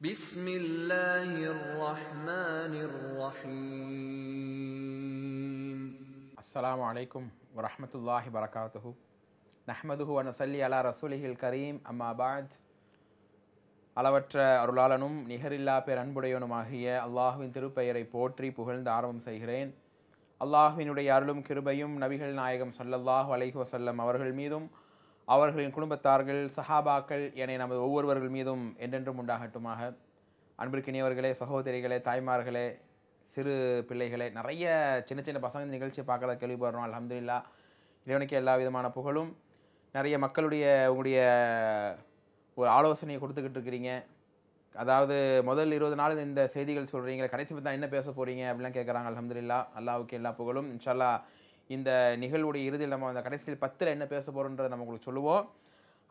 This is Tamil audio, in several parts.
بسم الله الرحمن الرحيم அஸ்ஸலாமு அலைக்கும் வரஹ்மத்துல்லாஹி வரகாத்துஹு நஹ்மதுஹு வ நுஸல்லி அலா ரசூலிஹில் கரீம் அம்மா பாத் அளவற்ற அருளாளனும் நிகரில்லா பேர் அன்புடையவனுமாகிய அல்லாஹுவின் திருப்பெயரை போற்றி புகழ்ந்து ஆரம்பம் செய்கிறேன் அல்லாஹுவினுடைய அருளும் கிருபையும் நபிகள் நாயகம் ஸல்லல்லாஹு அலைஹி வஸல்லம் அவர்கள் மீதும் அவர்களின் குடும்பத்தார்கள் சஹாபாக்கள் என நமது ஒவ்வொருவர்கள் மீதும் என்றென்றும் உண்டாகட்டுமாக. அன்பிற்கினியவர்களே சகோதரிகளே தாய்மார்களே சிறு பிள்ளைகளே நிறைய சின்ன சின்ன பசங்க நிகழ்ச்சியை பார்க்கறத கேள்விப்படுறோம் அலமதுல்லா இறைவனுக்கு எல்லா விதமான புகழும். நிறைய மக்களுடைய உங்களுடைய ஒரு ஆலோசனையை கொடுத்துக்கிட்டு இருக்கிறீங்க. அதாவது முதல் இருபது நாள் இந்த செய்திகள் சொல்கிறீங்க கடைசி பற்றி என்ன பேச போகிறீங்க அப்படிலாம் கேட்குறாங்க அலமதுல்லா அல்லாவுக்கு எல்லா புகழும். இன்ஷால்லா இந்த நிகழ்வுடைய இறுதியில் நம்ம அந்த கடைசியில் பத்தில் என்ன பேச போகிறோன்றதை நம்ம உங்களுக்கு சொல்லுவோம்.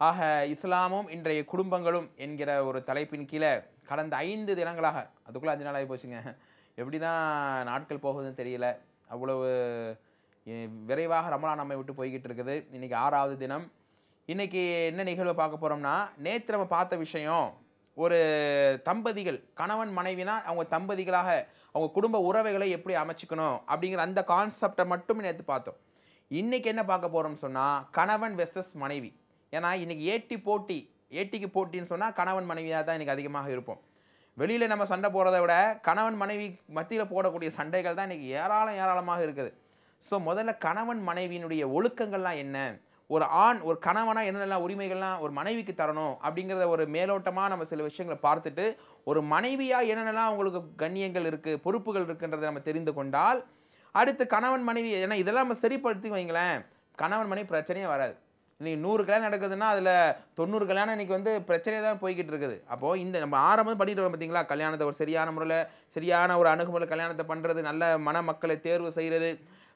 ஆக இஸ்லாமும் இன்றைய குடும்பங்களும் என்கிற ஒரு தலைப்பின் கீழே கடந்த ஐந்து தினங்களாக அதுக்குள்ளே அஞ்சு நாள் ஆகி போச்சுங்க. எப்படி தான் நாட்கள் போகுதுன்னு தெரியல. அவ்வளவு விரைவாக ரமலான் நம்மை விட்டு போய்கிட்டு இருக்குது. இன்றைக்கி ஆறாவது தினம். இன்றைக்கி என்ன நிகழ்வை பார்க்க போகிறோம்னா நேற்று நம்ம பார்த்த விஷயம் ஒரு தம்பதிகள் கணவன் மனைவினா அவங்க தம்பதிகளாக அவங்க குடும்ப உறவுகளை எப்படி அமைச்சிக்கணும் அப்படிங்கிற அந்த கான்செப்டை மட்டும் நேற்று பார்த்தோம். இன்றைக்கி என்ன பார்க்க போகிறோம்னு சொன்னால் கணவன் வெர்சஸ் மனைவி. ஏன்னா இன்றைக்கி ஏட்டி போட்டி ஏட்டிக்கு போட்டின்னு சொன்னால் கணவன் மனைவியாக தான் இன்றைக்கி அதிகமாக இருப்போம். வெளியில் நம்ம சண்டை போகிறத விட கணவன் மனைவி மத்தியில் போடக்கூடிய சண்டைகள் தான் இன்றைக்கி ஏராளம் ஏராளமாக இருக்குது. ஸோ முதல்ல கணவன் மனைவியினுடைய ஒழுக்கங்கள்லாம் என்ன? ஒரு ஆண் ஒரு கணவனா என்னென்னலாம் உரிமைகள்லாம் ஒரு மனைவிக்கு தரணும் அப்படிங்கிறத ஒரு மேலோட்டமாக நம்ம சில விஷயங்களை பார்த்துட்டு ஒரு மனைவியாக என்னென்னலாம் அவங்களுக்கு கண்ணியங்கள் இருக்குது பொறுப்புகள் இருக்குன்றதை நம்ம தெரிந்து கொண்டால் அடுத்து கணவன் மனைவி ஏன்னா இதெல்லாம் நம்ம சரிப்படுத்தி வைங்களேன் கணவன் மனைவி பிரச்சனையே வராது. இன்றைக்கி நூறு கல்யாணம் நடக்குதுன்னா அதில் தொண்ணூறு கல்யாணம் இன்னைக்கு வந்து பிரச்சனையே தான் போய்கிட்டு இருக்குது. அப்போது இந்த நம்ம ஆரம்பம் பண்ணிட்டு வரோம் பார்த்தீங்களா கல்யாணத்தை ஒரு சரியான முறையில் சரியான ஒரு அணுகுமுறை கல்யாணத்தை பண்ணுறது நல்ல மணமக்களை தேர்வு செய்கிறது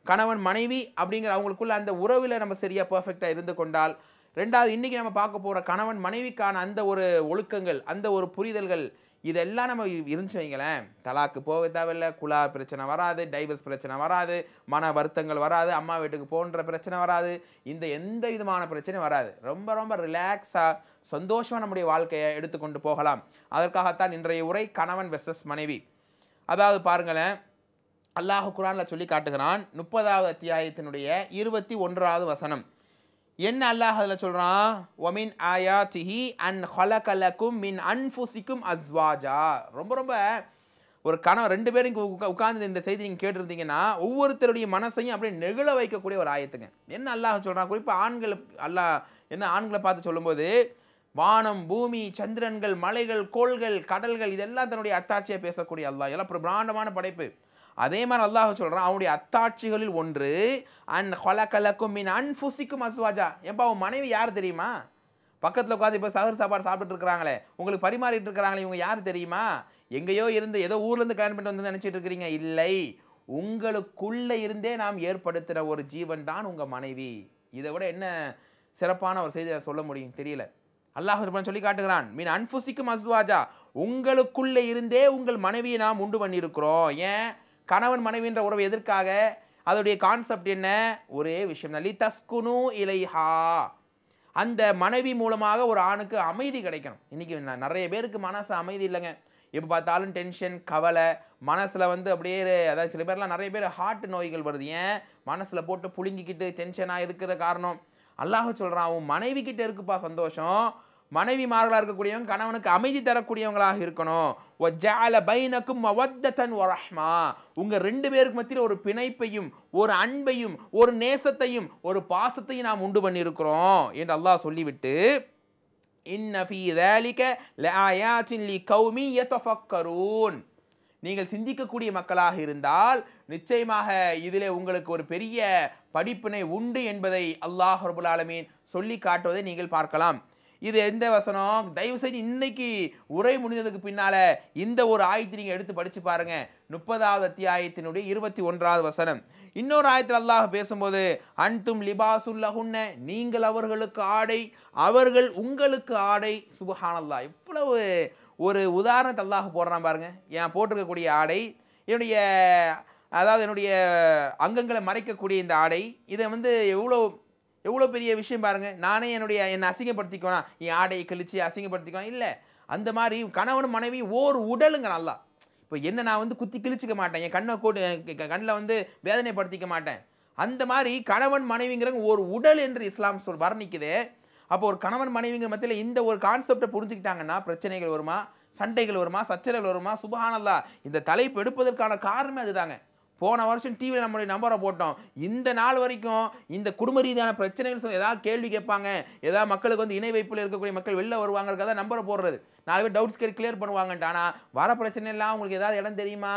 கணவன் மனைவி அப்படிங்கிற அவங்களுக்குள்ள அந்த உறவில் நம்ம சரியாக பர்ஃபெக்டாக இருந்து கொண்டால் ரெண்டாவது இன்றைக்கி நம்ம பார்க்க போகிற கணவன் மனைவிக்கான அந்த ஒரு ஒழுக்கங்கள் அந்த ஒரு புரிதல்கள் இதெல்லாம் நம்ம இருந்துச்சு வைங்களேன். தலாக்கு போக தேவையில்ல குலா பிரச்சனை வராது டைவர்ஸ் பிரச்சனை வராது மன வருத்தங்கள் வராது அம்மா வீட்டுக்கு போன்ற பிரச்சனை வராது இந்த எந்த விதமான பிரச்சனையும் வராது. ரொம்ப ரொம்ப ரிலாக்ஸாக சந்தோஷமாக நம்முடைய வாழ்க்கையை எடுத்துக்கொண்டு போகலாம். அதற்காகத்தான் இன்றைய உரை கணவன் வெர்சஸ் மனைவி. அதாவது பாருங்களேன் அல்லாஹ் குரானில் சொல்லி காட்டுகிறான். முப்பதாவது அத்தியாயத்தினுடைய இருபத்தி ஒன்றாவது வசனம். என்ன அல்லாஹ் அதில் சொல்கிறான் ஒமின் ஆயா திஹி அன் ஹலகலக்கும் மின் அன்ஃபுசிக்கும் அஸ்வாஜா. ரொம்ப ரொம்ப ஒரு கணவன் ரெண்டு பேரும் உட்கார்ந்து இந்த செய்தி நீங்கள் கேட்டிருந்தீங்கன்னா ஒவ்வொருத்தருடைய மனசையும் அப்படியே நெகிழ வைக்கக்கூடிய ஒரு ஆயத்துங்க. என்ன அல்லாஹ் சொல்கிறான் குறிப்பாக ஆண்கள் அல்லாஹ் என்ன ஆண்களை பார்த்து சொல்லும்போது வானம் பூமி சந்திரன்கள் மலைகள் கோள்கள் கடல்கள் இதெல்லாம் தன்னுடைய அத்தாட்சியை பேசக்கூடிய அல்லாஹ். எல்லாம் பிரம்மாண்டமான படைப்பு. அதே மாதிரி அல்லாஹ் சொல்கிறான் அவனுடைய அத்தாட்சிகளில் ஒன்று அன் ஹொலக்கலக்கும் மீன் அன்ஃபுசிக்கும் அஸ்வாஜா. ஏன்பா உன் மனைவி யார் தெரியுமா? பக்கத்தில் உட்காந்து இப்போ சகர் சாப்பாடு சாப்பிட்டுட்டு இருக்கிறாங்களே உங்களுக்கு பரிமாறிட்டு இருக்கிறாங்களே இவங்க யார் தெரியுமா? எங்கேயோ இருந்து ஏதோ ஊர்லேருந்து கல்யாணம் பண்ணிட்டு வந்து நினச்சிட்டு இருக்கிறீங்க. இல்லை உங்களுக்குள்ளே இருந்தே நாம் ஏற்படுத்துகிற ஒரு ஜீவன் தான் உங்கள் மனைவி. இதை விட என்ன சிறப்பான ஒரு செய்தியை சொல்ல முடியும்? தெரியல. அல்லாஹ் சொல்லி காட்டுகிறான் மீன் அன்ஃபுசிக்கும் அஸ்வாஜா. உங்களுக்குள்ளே இருந்தே உங்கள் மனைவியை நாம் உண்டு பண்ணியிருக்கிறோம். ஏன்? கணவன் மனைவின்ற உறவு எதற்காக? அதோடைய கான்செப்ட் என்ன? ஒரே விஷயம் தான். லி தஸ்குனு இலைஹா. அந்த மனைவி மூலமாக ஒரு ஆணுக்கு அமைதி கிடைக்கணும். இன்றைக்கி நிறைய பேருக்கு மனசு அமைதி இல்லைங்க. எப்போ பார்த்தாலும் டென்ஷன் கவலை மனசில் வந்து அப்படியே அதாவது சில பேர்லாம் நிறைய பேர் ஹார்ட் நோய்கள் வருது. ஏன்? மனசில் போட்டு புழுங்கிக்கிட்டு டென்ஷனாக இருக்கிற காரணம். அல்லாஹ் சொல்கிறான் உன் மனைவி கிட்டே இருக்குப்பா சந்தோஷம். மனைவிமார்களாக இருக்கக்கூடியவங்க கணவனுக்கு அமைதி தரக்கூடியவங்களாக இருக்கணும். ஜால பைனக்கும் மவத்தன் ஒரஹ்மா உங்கள் ரெண்டு பேருக்கு மத்தியில் ஒரு பிணைப்பையும் ஒரு அன்பையும் ஒரு நேசத்தையும் ஒரு பாசத்தையும் நாம் உண்டு பண்ணியிருக்கிறோம் என்று அல்லாஹ் சொல்லிவிட்டு இன்ன ஃபி தாலிக லஆயாத்தின் லி கௌமி யதஃபக்கரூன். நீங்கள் சிந்திக்கக்கூடிய மக்களாக இருந்தால் நிச்சயமாக இதில் உங்களுக்கு ஒரு பெரிய படிப்பினை உண்டு என்பதை அல்லாஹ் ரபுல் ஆலமீன் சொல்லி காட்டுவதை நீங்கள் பார்க்கலாம். இது எந்த வசனம்? தயவு செஞ்சு இன்னைக்கு உரை முடிந்ததுக்கு பின்னால இந்த ஒரு ஆயத்தை நீங்க எடுத்து படிச்சு பாருங்க. முப்பதாவது அத்தியாயத்தினுடைய இருபத்தி ஒன்றாவது வசனம். இன்னொரு ஆயத்தில் அல்லாஹ் பேசும்போது அன்டும் லிபாசுல்லஹுன்ன நீங்கள் அவர்களுக்கு ஆடை அவர்கள் உங்களுக்கு ஆடை. சுபஹானல்லா. இவ்வளவு ஒரு உதாரணத்தை அல்லாஹ் போடுறான் பாருங்க. என் போட்டிருக்கக்கூடிய ஆடை என்னுடைய அதாவது என்னுடைய அங்கங்களை மறைக்கக்கூடிய இந்த ஆடை இதை வந்து எவ்வளோ எவ்வளோ பெரிய விஷயம் பாருங்கள் நானே என்னுடைய என்னை அசிங்கப்படுத்திக்கோனா என் ஆடையை கழித்து அசிங்கப்படுத்திக்கணும் இல்லை. அந்த மாதிரி கணவன் மனைவி ஓர் உடலுங்க நல்லா இப்போ என்ன நான் வந்து குத்தி கிழிச்சிக்க மாட்டேன். என் கண்ணை கூட்டு கண்ணில் வந்து வேதனைப்படுத்திக்க மாட்டேன். அந்த மாதிரி கணவன் மனைவிங்கிறவங்க ஒரு உடல் என்று இஸ்லாம் சொல் வர்ணிக்குதே. அப்போ ஒரு கணவன் மனைவிங்கிற மத்தியில் இந்த ஒரு கான்செப்டை புரிஞ்சுக்கிட்டாங்கன்னா பிரச்சனைகள் வருமா? சண்டைகள் வருமா? சச்சரவுகள் வருமா? சுபஹானல்லா இந்த தலைப்பு எடுப்பதற்கான காரணமே அதுதாங்க. போன வருஷம் டிவியில் நம்மளுடைய நம்பரை போட்டோம். இந்த நாள் வரைக்கும் இந்த குடும்ப ரீதியான பிரச்சனைகள் ஏதாவது கேள்வி கேட்பாங்க. ஏதாவது மக்களுக்கு வந்து இணை வைப்பில் இருக்கக்கூடிய மக்கள் வெளில வருவாங்கிறதுக்காக நம்பரை போடுறது. நாலு பேர் டவுட்ஸ் கேட்டு கிளியர் பண்ணுவாங்கன்ட்டு. ஆனால் வர பிரச்சனை எல்லாம் உங்களுக்கு ஏதாவது இடம் தெரியுமா?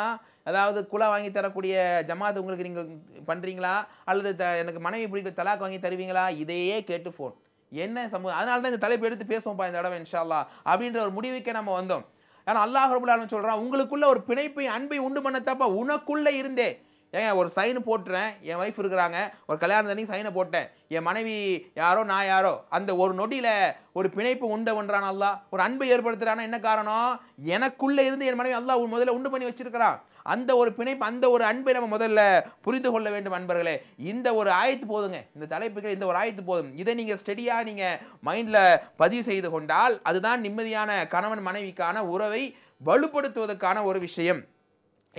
அதாவது குலா வாங்கி தரக்கூடிய ஜமாத் உங்களுக்கு நீங்கள் பண்ணுறீங்களா அல்லது த எனக்கு மனைவி பிடிக்கிற தலாக் வாங்கி தருவீங்களா? இதையே கேட்டு ஃபோன் என்ன சமூகம் அதனால தான் இந்த தலைப்பு எடுத்து பேசுவோம்ப்பா இந்த தடவை இன்ஷால்லா அப்படின்ற ஒரு முடிவுக்கே நம்ம வந்தோம். ஏன்னா அல்லாஹ் ரபுல்லாலும் சொல்கிறான் உங்களுக்குள்ள ஒரு பிணைப்பை அன்பை உண்டு பண்ணத்தப்பா உனக்குள்ளே இருந்தே. ஏங்க ஒரு சைனு போட்டுறேன். என் ஒய்ஃப் இருக்கிறாங்க. ஒரு கல்யாணம் தண்ணி சைனை போட்டேன். என் மனைவி யாரோ நான் யாரோ அந்த ஒரு நொடியில் ஒரு பிணைப்பு உண்டு பண்ணுறான் அல்லா ஒரு அன்பை ஏற்படுத்துறானா என்ன காரணம்? எனக்குள்ளே இருந்து என் மனைவி அல்லாஹ் முதல்ல உண்டு பண்ணி வச்சிருக்கிறான். அந்த ஒரு பிணைப்பு அந்த ஒரு அன்பை நம்ம முதல்ல புரிந்து கொள்ள வேண்டும் அன்பர்களே. இந்த ஒரு ஆயத்து போதுங்க. இந்த தலைப்புகள் இந்த ஒரு ஆயத்து போதும். இதை நீங்கள் ஸ்டெடியாக நீங்கள் மைண்டில் பதிவு செய்து கொண்டால் அதுதான் நிம்மதியான கணவன் மனைவிக்கான உறவை வலுப்படுத்துவதற்கான ஒரு விஷயம்.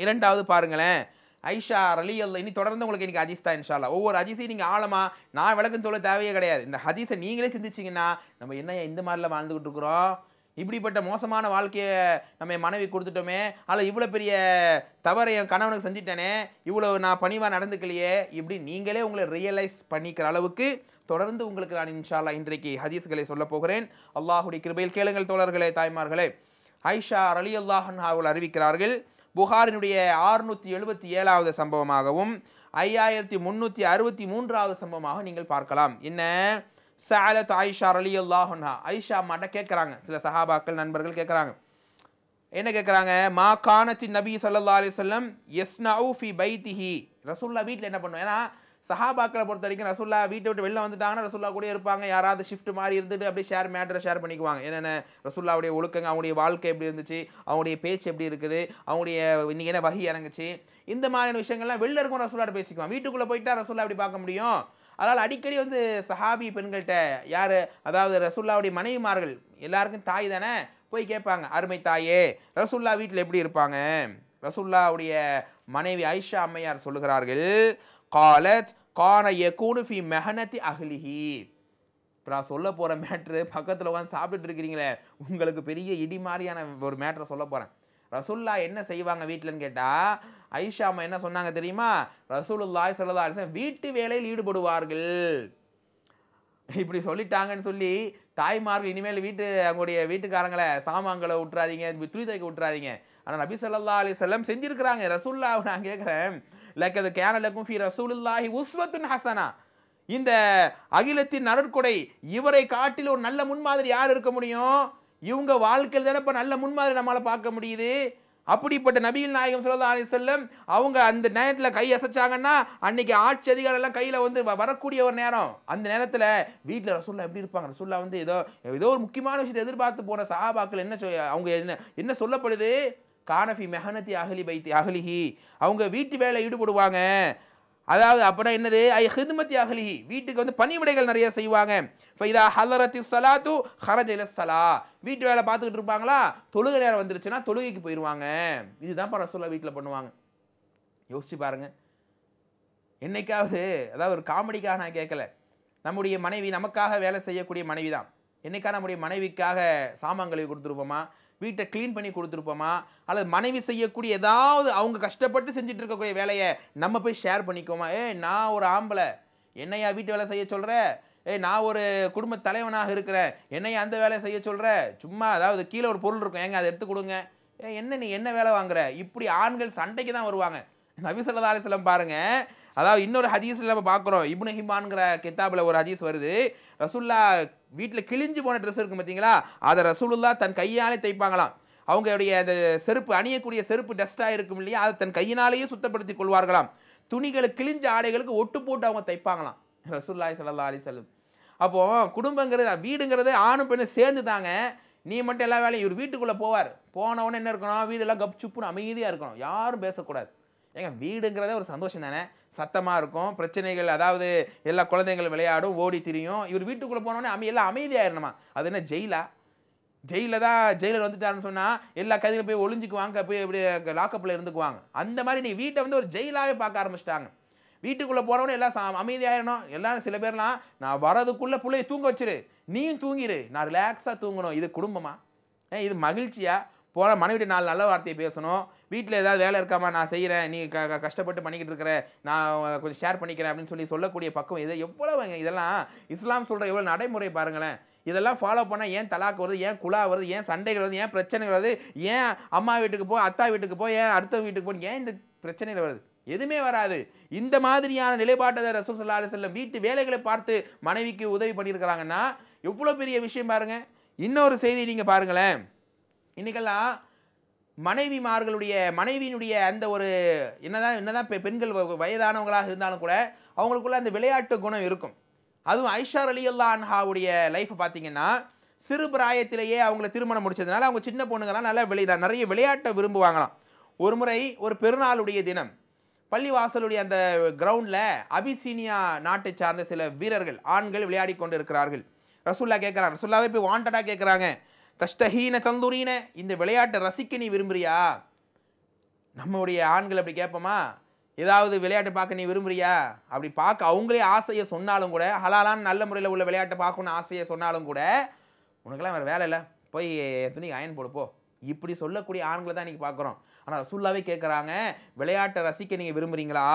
இரண்டாவது பாருங்களேன். ஐஷா அலி அல்ல இனி தொடர்ந்து உங்களுக்கு இன்னைக்கு ஹதீஸ் தான் இன்ஷால்லா ஒவ்வொரு அஜிஸையும் நீங்கள் ஆழமாக நான் விளக்கம் சொல்ல தேவையே கிடையாது. இந்த ஹதீஸை நீங்களே சிந்திச்சிங்கன்னா நம்ம என்ன இந்த மாதிரிலாம் வாழ்ந்துக்கிட்டு இருக்கிறோம்? இப்படிப்பட்ட மோசமான வாழ்க்கையை நம்ம என் மனைவி கொடுத்துட்டோமே அல்ல இவ்வளோ பெரிய தவறை என் கணவனுக்கு செஞ்சிட்டேனே இவ்வளோ நான் பணிவாக நடந்துக்கலையே இப்படி நீங்களே உங்களை ரியலைஸ் பண்ணிக்கிற அளவுக்கு தொடர்ந்து உங்களுக்கு நான் இன்ஷால்லா இன்றைக்கு ஹதீஸ்களை சொல்ல போகிறேன். அல்லாஹுடைய கிருபையில் கேளுங்கள் தோழர்களே தாய்மார்களே. ஐஷா அலி அல்லாஹன் அவர்கள் அறிவிக்கிறார்கள் புகாரினுடைய ஆறுநூற்றி எழுபத்தி ஏழாவது சம்பவமாகவும் ஐயாயிரத்தி முந்நூற்றி அறுபத்தி மூன்றாவது சம்பவமாக நீங்கள் பார்க்கலாம். என்ன? சாலத் ஆயிஷா அலி அல்லாஹன்ஹா ஐஷா அம்மாட்ட கேட்குறாங்க சில சஹாபாக்கள் நண்பர்கள் கேட்குறாங்க என்ன கேட்குறாங்க மா கானத்தி நபி சல்லா அலி சொல்லம் யஸ்னஉ ஃபி பைத்திஹி. ரசுல்லா வீட்டில் என்ன பண்ணுவோம் ஏன்னா சஹாபாக்களை பொறுத்த வரைக்கும் ரசுல்லா வீட்டை விட்டு வெளில வந்துட்டாங்கன்னா ரசூல்லா கூட இருப்பாங்க. யாராவது ஷிஃப்ட் மாதிரி இருந்துட்டு அப்படியே ஷேர் மேட்டரை ஷேர் பண்ணிக்குவாங்க. என்னென்ன? ரசுல்லாவுடைய ஒழுக்கங்க அவங்களுடைய வாழ்க்கை எப்படி இருந்துச்சு? அவங்களுடைய பேச்சு எப்படி இருக்குது? அவங்களுடைய இன்னைக்கு என்ன வகி இறங்குச்சு? இந்த மாதிரியான விஷயங்கள்லாம் வெளில இருக்கும் ரசுல்லாட்ட பேசிக்குவான். வீட்டுக்குள்ளே போயிட்டா ரசூல்லா அப்படி பார்க்க முடியும்? அதனால் அடிக்கடி வந்து சஹாபி பெண்கள்கிட்ட யார்? அதாவது ரசுல்லாவுடைய மனைவிமார்கள் எல்லாருக்கும் தாய் தானே? போய் கேட்பாங்க அருமை தாயே ரசுல்லா வீட்டில் எப்படி இருப்பாங்க? ரசுல்லாவுடைய மனைவி ஐஷா அம்மையார் சொல்லுகிறார்கள் காலத் கான யகூனு ஃபி மெஹனத்தி அஹ்லிஹி. இப்போ நான் சொல்ல போகிற மேட்ரு பக்கத்தில் உட்காந்து சாப்பிட்டுட்டு இருக்கிறீங்களே உங்களுக்கு பெரிய இடி மாதிரியான ஒரு மேட்ரை சொல்ல போகிறேன் ரசுல்லா என்ன செய்வாங்க வீட்டிலன்னு கேட்டால் ஐஷா அம்மா என்ன சொன்னாங்க தெரியுமா? ரசூலுல்லாய் சொல்லதா வீட்டு வேலையில் ஈடுபடுவார்கள். இப்படி சொல்லிட்டாங்கன்னு சொல்லி தாய்மார்கள் இனிமேல் வீட்டு அவங்களுடைய வீட்டுக்காரங்களை சாமான்களை விட்டுறாதீங்க துணி தைக்க விட்டுறாதீங்க. ஆனால் நபி ஸல்லல்லாஹு அலி செல்லம் செஞ்சிருக்கிறாங்க. ரசூல்லா நான் கேட்குறேன் லைக் அது கேனலுக்கும் ஃபி ரசூலுல்லாஹி உஸ்வத்துன் ஹசனா. இந்த அகிலத்தின் அருட்கொடை இவரை காட்டில் ஒரு நல்ல முன்மாதிரி யார் இருக்க முடியும்? இவங்க வாழ்க்கையில் தானே இப்போ நல்ல முன்மாதிரி நம்மளால் பார்க்க முடியுது. அப்படிப்பட்ட நபிகள் நாயகம் ஸல்லல்லாஹு அலி செல்லம் அவங்க அந்த நேரத்தில் கை அசைச்சாங்கன்னா அன்னைக்கு ஆட்சி அதிகாரம் எல்லாம் கையில் வந்து வ- வரக்கூடிய ஒரு நேரம். அந்த நேரத்தில் வீட்டில் ரசூல்லா எப்படி இருப்பாங்க? ரசூல்லா வந்து ஏதோ ஏதோ ஒரு முக்கியமான விஷயத்தை எதிர்பார்த்து போன சஹாபாக்கள் என்ன சொல் அவங்க என்ன என்ன சொல்லப்படுது? கானஃபி மெஹனத்தி அகலி பைத்தி அகலிஹி. அவங்க வீட்டு வேலை ஈடுபடுவாங்க. அதாவது அப்புறம் என்னது? ஐ ஹிதுமத்தி அகலிஹி வீட்டுக்கு வந்து பணிவிடைகள் நிறைய செய்வாங்க. இப்போ இதா ஹலரத்தி சலாத்து ஹரஜ இல சலா வீட்டு வேலை பார்த்துக்கிட்டு இருப்பாங்களா? தொழுகை நேரம் வந்துருச்சுன்னா தொழுகைக்கு போயிடுவாங்க. இதுதான் ரசூல்லா வீட்டில் பண்ணுவாங்க. யோசிச்சு பாருங்க. என்னைக்காவது அதாவது ஒரு காமெடிக்காக நான் கேட்கல. நம்முடைய மனைவி நமக்காக வேலை செய்யக்கூடிய மனைவி தான் என்னைக்கா நம்முடைய மனைவிக்காக சாமான் கழுவி கொடுத்துருப்போமா? வீட்டை க்ளீன் பண்ணி கொடுத்துருப்போமா? அல்லது மனைவி செய்யக்கூடிய ஏதாவது அவங்க கஷ்டப்பட்டு செஞ்சுட்டு இருக்கக்கூடிய வேலையை நம்ம போய் ஷேர் பண்ணிக்கோமா ஏய் நான் ஒரு ஆம்பளை. என்னையா வீட்டு வேலை செய்ய சொல்கிற ஏய் நான் ஒரு குடும்ப தலைவனாக இருக்கிறேன். என்னையா அந்த வேலையை செய்ய சொல்கிற சும்மா அதாவது கீழே ஒரு பொருள் இருக்கும். ஏங்க அதை எடுத்து கொடுங்க. ஏ என்ன நீ என்ன வேலை வாங்குற? இப்படி ஆண்கள் சண்டைக்கு தான் வருவாங்க. நபிசல்லா அலிஸ்லம் பாருங்கள் அதாவது இன்னொரு ஹதீஸில் நம்ம பார்க்குறோம். இப்னு ஹிம்மான்ங்கிற கித்தாபில் ஒரு ஹதீஸ் வருது. ரசூல்லா வீட்டில் கிழிஞ்சு போன ட்ரெஸ் இருக்கும் பார்த்தீங்களா அதை ரசூலுல்லா தன் கையாலே தைப்பாங்களாம். அவங்களுடைய அந்த செருப்பு அணியக்கூடிய செருப்பு டஸ்ட்டாக இருக்கும் இல்லையா? அதை தன் கையினாலேயே சுத்தப்படுத்தி கொள்வார்களாம். துணிகளை கிழிஞ்ச ஆடைகளுக்கு ஒட்டு போட்டு அவங்க தைப்பாங்களாம். ரசூல்லாய் சல்லா அலி செல்லும் அப்போது குடும்பங்கிறது வீடுங்கிறது ஆணும் பெண்ணும் சேர்ந்து தாங்க நீ மட்டும் எல்லா வேலையும் இவர் வீட்டுக்குள்ளே போவார். போனவொன்னே என்ன இருக்கணும்? வீடெல்லாம் கப் சுப்புன்னு அமைதியாக இருக்கணும். யாரும் பேசக்கூடாது. ஏங்க வீடுங்கிறதே ஒரு சந்தோஷம் தானே? சத்தமாக இருக்கும் பிரச்சனைகள் அதாவது எல்லா குழந்தைகள் விளையாடும் ஓடி திரியும். இவர் வீட்டுக்குள்ளே போனோடனே அமை எல்லாம் அமைதியாயிரணுமா அது என்ன ஜெயிலா? ஜெயிலில் தான் ஜெயிலர் வந்துட்டாருன்னு சொன்னால் எல்லா கைதிகளும் போய் ஒளிஞ்சுக்குவாங்க போய் இப்படி லாக்கப்பில் இருந்துக்குவாங்க அந்த மாதிரி நீ வீட்டை வந்து ஒரு ஜெயிலாகவே பார்க்க ஆரம்பிச்சிட்டாங்க. வீட்டுக்குள்ளே போனவொன்னே எல்லாம் அமைதியாயிடணும் எல்லாரும் சில பேர்லாம் நான் வரதுக்குள்ளே பிள்ளைய தூங்க வச்சிரு. நீயும் தூங்கிடு நான் ரிலாக்ஸாக தூங்கணும். இது குடும்பமா? ஏன் இது மகிழ்ச்சியா? போன மனைவிட்டு நாலு நல்ல வார்த்தையை பேசணும். வீட்டில் ஏதாவது வேலை இருக்காமா நான் செய்கிறேன் நீ க கஷ்டப்பட்டு பண்ணிக்கிட்டு இருக்கிற நான் கொஞ்சம் ஷேர் பண்ணிக்கிறேன் அப்படின்னு சொல்லி சொல்லக்கூடிய பக்கம் இது எவ்வளோ இதெல்லாம் இஸ்லாம் சொல்கிற எவ்வளோ நடைமுறை பாருங்களேன். இதெல்லாம் ஃபாலோ பண்ணால் ஏன் தலாக்கு வருது ஏன் குழா வருது ஏன் சண்டைகள் வருது ஏன் பிரச்சனை வருது ஏன் அம்மா வீட்டுக்கு போ அத்தா வீட்டுக்கு போ ஏன் அடுத்த வீட்டுக்கு போ ஏன் இந்த பிரச்சனைகள் வருது? எதுவுமே வராது. இந்த மாதிரியான நிலைப்பாட்டை ரசூல் சல்லா அலி செல்லம் வீட்டு வேலைகளை பார்த்து மனைவிக்கு உதவி பண்ணியிருக்கிறாங்கன்னா எவ்வளோ பெரிய விஷயம் பாருங்கள் இன்னொரு செய்தி நீங்கள் பாருங்களேன். இன்னைக்கெல்லாம் மனைவிமார்களுடைய மனைவியினுடைய அந்த ஒரு என்னதான் என்னதான் பெ- பெண்கள் வ- வயதானவங்களாக இருந்தாலும் கூட அவங்களுக்குள்ள அந்த விளையாட்டு குணம் இருக்கும். அதுவும் ஐஷார் அலி அல்லா அன்ஹாவுடைய லைஃப் பார்த்தீங்கன்னா சிறு பிராயத்திலேயே அவங்கள திருமணம் முடிச்சதுனால அவங்க சின்ன பொண்ணுங்கலாம் நல்லா விளை நிறைய விளையாட்டை விரும்புவாங்களாம். ஒரு முறை ஒரு பெருநாளுடைய தினம் பள்ளிவாசலுடைய அந்த கிரவுண்டில் அபிசீனியா நாட்டை சார்ந்த சில வீரர்கள் ஆண்கள் விளையாடி கொண்டு இருக்கிறார்கள் ரசுல்லா கேட்குறாங்க ரசுல்லாவே போய் வாண்டடாக கேட்குறாங்க. தஷ்டஹீன தந்தூரின இந்த விளையாட்டை ரசிக்க நீ விரும்புறியா? நம்மளுடைய ஆண்கள் அப்படி கேட்போமா? ஏதாவது விளையாட்டு பார்க்க நீ விரும்புறியா? அப்படி பார்க்க அவங்களே ஆசையை சொன்னாலும் கூட ஹலாலான நல்ல முறையில் உள்ள விளையாட்டை பார்க்கணும்னு ஆசையை சொன்னாலும் கூட உனக்கெல்லாம் வேறு வேலை இல்லை. போய் துணி துணிக்கு அயன் போடுப்போ இப்படி சொல்லக்கூடிய ஆண்களை தான் இன்றைக்கி பார்க்குறோம். ஆனால் ரசூல்லாவே கேட்குறாங்க விளையாட்டை ரசிக்க நீங்கள் விரும்புகிறீங்களா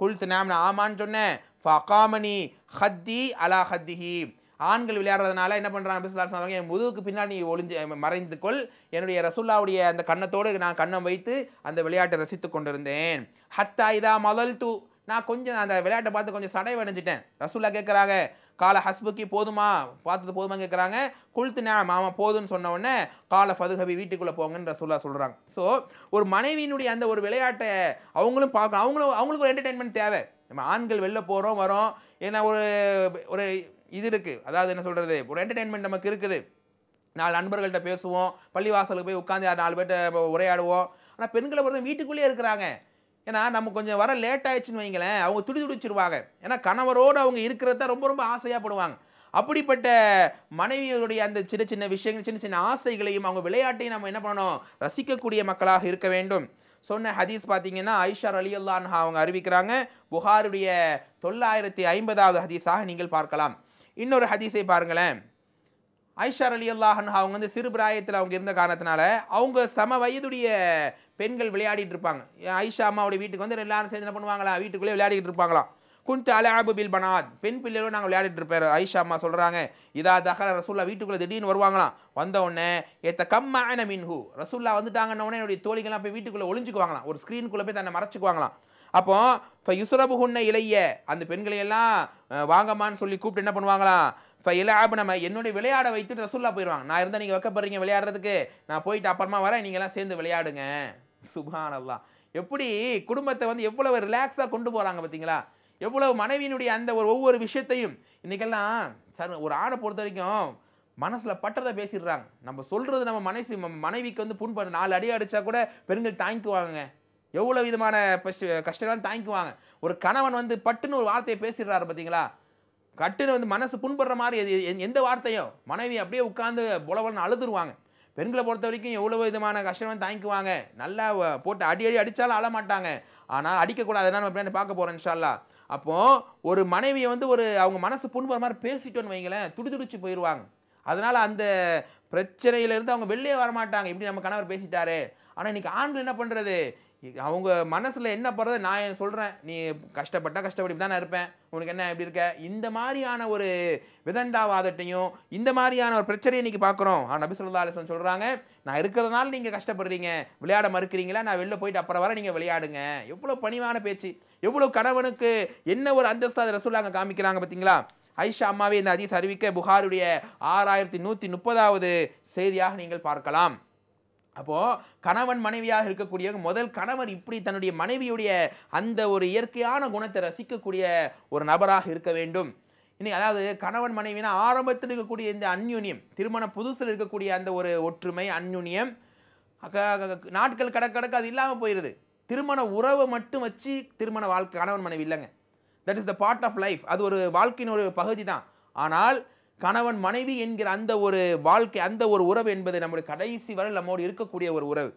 குல்த்து நாம் நான் ஆமான்னு சொன்னேன். ஃபகாமனி ஹத்தி அலா ஹத்திஹி. ஆண்கள் விளையாடுறதுனால என்ன பண்ணுறாங்க பிஸ்லார் சொன்னாங்க என் முதுகுக்கு பின்னாடி நீ ஒளிஞ்சு மறைந்து கொள் என்னுடைய ரசுல்லாவுடைய அந்த கன்னத்தோடு நான் கண்ணம் வைத்து அந்த விளையாட்டை ரசித்து கொண்டிருந்தேன். ஹத்தா இதா மதல் தூ நான் கொஞ்சம் அந்த விளையாட்டை பார்த்து கொஞ்சம் சடை அடைஞ்சிட்டேன் ரசுல்லா கேட்குறாங்க கால ஹஸ்புக்கி போதுமா? பார்த்தது போதுமா கேட்குறாங்க குளுத்து மாமா போதும்னு சொன்ன உடனே கால ஃபதுஹபி வீட்டுக்குள்ளே போங்கன்னு ரசூல்லா சொல்கிறாங்க ஸோ ஒரு மனைவியினுடைய அந்த ஒரு விளையாட்டை அவங்களும் பார்க்க அவங்களும் அவங்களுக்கு ஒரு என்டர்டெயின்மெண்ட் தேவை. நம்ம ஆண்கள் வெளில போகிறோம் வரோம் ஏன்னா ஒரு ஒரு இது இருக்குது அதாவது என்ன சொல்கிறது ஒரு என்டர்டெயின்மெண்ட் நமக்கு இருக்குது. நாலு நண்பர்கள்ட்ட பேசுவோம். பள்ளிவாசலுக்கு போய் உட்காந்து நாலு பேர்ட்ட உரையாடுவோம். ஆனால் பெண்களை பொறுத்த வீட்டுக்குள்ளேயே இருக்கிறாங்க. ஏன்னா நம்ம கொஞ்சம் வர லேட் ஆயிடுச்சுன்னு வைங்களேன் அவங்க துடி துடிச்சிருவாங்க. ஏன்னா கணவரோடு அவங்க இருக்கிறது தான் ரொம்ப ரொம்ப ஆசையாகப்படுவாங்க அப்படிப்பட்ட மனைவியருடைய அந்த சின்ன சின்ன விஷயங்கள் சின்ன சின்ன ஆசைகளையும் அவங்க விளையாட்டையும் நம்ம என்ன பண்ணணும்? ரசிக்கக்கூடிய மக்களாக இருக்க வேண்டும். சொன்ன ஹதீஸ் பார்த்தீங்கன்னா ஐஷார் அலி அல்லான்ஹா அவங்க அறிவிக்கிறாங்க. புகாருடைய தொள்ளாயிரத்தி ஐம்பதாவது ஹதீஸாக நீங்கள் பார்க்கலாம். இன்னொரு ஹதீஸை பாருங்களேன். ஐஷார் அலி அல்லாஹன் அவங்க வந்து சிறு பிராயத்தில் அவங்க இருந்த காரணத்தினால அவங்க சம வயதுடைய பெண்கள் விளையாடிட்டு இருப்பாங்க. ஐஷா அம்மாவுடைய வீட்டுக்கு வந்து எல்லாரும் சேர்ந்து என்ன பண்ணுவாங்களா? வீட்டுக்குள்ளே விளையாடிட்டு இருப்பாங்களாம். குண்ட் அலாபு பில் பனாத். பெண் பிள்ளைகளும் நாங்கள் விளையாடிட்டு இருப்பார் ஐஷா அம்மா சொல்கிறாங்க இதா தஹர ரசூல்லா வீட்டுக்குள்ளே திடீர்னு வருவாங்களாம். வந்த உடனே ஏத்த கம்மான மின்ஹு. ரசூல்லா வந்துட்டாங்கன்ன உடனே என்னுடைய தோழிகள்லாம் போய் வீட்டுக்குள்ளே ஒளிஞ்சுக்குவாங்களாம். ஒரு ஸ்க்ரீனுக்குள்ளே போய் தன்னை மறைச்சிக்குவாங்களாம். அப்போ இப்போ யுசுரபுகுன்ன இளைய அந்த பெண்களை எல்லாம் வாங்கம்மான்னு சொல்லி கூப்பிட்டு என்ன பண்ணுவாங்களாம்? இப்போ இலாபு நம்ம என்னுடைய விளையாட வைத்துட்டு ரசூல்லா போயிடுவாங்க நான் இருந்தால் நீங்கள் வைக்கப்படுறீங்க விளையாடுறதுக்கு. நான் போயிட்டு அப்புறமா வரேன். நீங்களாம் சேர்ந்து விளையாடுங்க. சுபான் எப்படி குடும்பத்தை வந்து எவ்வளவு ரிலாக்ஸாக கொண்டு போகிறாங்க பார்த்தீங்களா? எவ்வளவு மனைவியினுடைய அந்த ஒரு ஒவ்வொரு விஷயத்தையும். இன்றைக்கெல்லாம் சார் ஒரு ஆடை பொறுத்த வரைக்கும் மனசில் பட்டதை பேசிடுறாங்க. நம்ம சொல்கிறது நம்ம மனசு மனைவிக்கு வந்து புண்படு. நாலு அடி அடித்தா கூட பெண்கள் தாங்கிக்குவாங்க எவ்வளோ விதமான கஷ்ட கஷ்டம்லாம் தாங்கிக்குவாங்க. ஒரு கணவன் வந்து பட்டுன்னு ஒரு வார்த்தையை பேசிடுறாரு பார்த்தீங்களா கட்டுன்னு வந்து மனசு புண்படுற மாதிரி எது எந்த வார்த்தையோ மனைவி அப்படியே உட்காந்து புலவலன்னு அழுதுருவாங்க. பெண்களை பொறுத்த வரைக்கும் எவ்வளோ விதமான கஷ்டம் தாங்கிக்குவாங்க. நல்லா போட்டு அடி அடி அடித்தாலும் அழ மாட்டாங்க. ஆனால் அடிக்கக்கூடாது. நம்ம பின்னாடி பார்க்க போகிறோம் இன்ஷால்லா அப்போது ஒரு மனைவியை வந்து ஒரு அவங்க மனசு புண்படுற மாதிரி பேசிட்டோன்னு வைங்களேன் துடி துடிச்சு போயிடுவாங்க அதனால் அந்த பிரச்சனையிலேருந்து அவங்க வெளியே வர மாட்டாங்க இப்படி நம்ம கணவர் பேசிட்டாரு. ஆனால் இன்றைக்கி ஆண்கள் என்ன பண்ணுறது அவங்க மனசில் என்ன போகிறத நான் சொல்கிறேன் நீ கஷ்டப்பட்டால் கஷ்டப்படி தான் நான் இருப்பேன். உனக்கு என்ன எப்படி இருக்க? இந்த மாதிரியான ஒரு விதண்டாவாதத்தையும் இந்த மாதிரியான ஒரு பிரச்சனையை இன்றைக்கி பார்க்குறோம் நபி சொல்லா அலிஸ்லாம் சொல்கிறாங்க நான் இருக்கிறதுனால நீங்கள் கஷ்டப்படுறீங்க. விளையாட மறுக்கிறீங்களா? நான் வெளில போயிட்டு அப்புறம் வர நீங்கள் விளையாடுங்க. எவ்வளோ பணிவான பேச்சு. எவ்வளோ கணவனுக்கு என்ன ஒரு அந்தஸ்து அதை ரசூலாங்க காமிக்கிறாங்க பார்த்தீங்களா ஐஷா அம்மாவே இந்த ஹதீஸ் அறிவிக்க புகாருடைய ஆறாயிரத்தி நூற்றி முப்பதாவது செய்தியாக நீங்கள் பார்க்கலாம். அப்போது கணவன் மனைவியாக இருக்கக்கூடியவங்க முதல் கணவன் இப்படி தன்னுடைய மனைவியுடைய அந்த ஒரு இயற்கையான குணத்தை ரசிக்கக்கூடிய ஒரு நபராக இருக்க வேண்டும். இனி அதாவது கணவன் மனைவினா ஆரம்பத்தில் இருக்கக்கூடிய இந்த அந்யுனியம் திருமண புதுசில் இருக்கக்கூடிய அந்த ஒரு ஒற்றுமை அந்யுனியம் நாட்கள் கடக்க கடக்க அது இல்லாமல் போயிடுது திருமண உறவை மட்டும் வச்சு திருமண வாழ்க்கை கணவன் மனைவி இல்லைங்க. That is the part of life அது ஒரு வாழ்க்கையின் ஒரு பகுதி தான். ஆனால் கணவன் மனைவி என்கிற அந்த ஒரு வாழ்க்கை அந்த ஒரு உறவு என்பது நம்முடைய கடைசி வரை நம்மோடு இருக்கக்கூடிய ஒரு உறவு.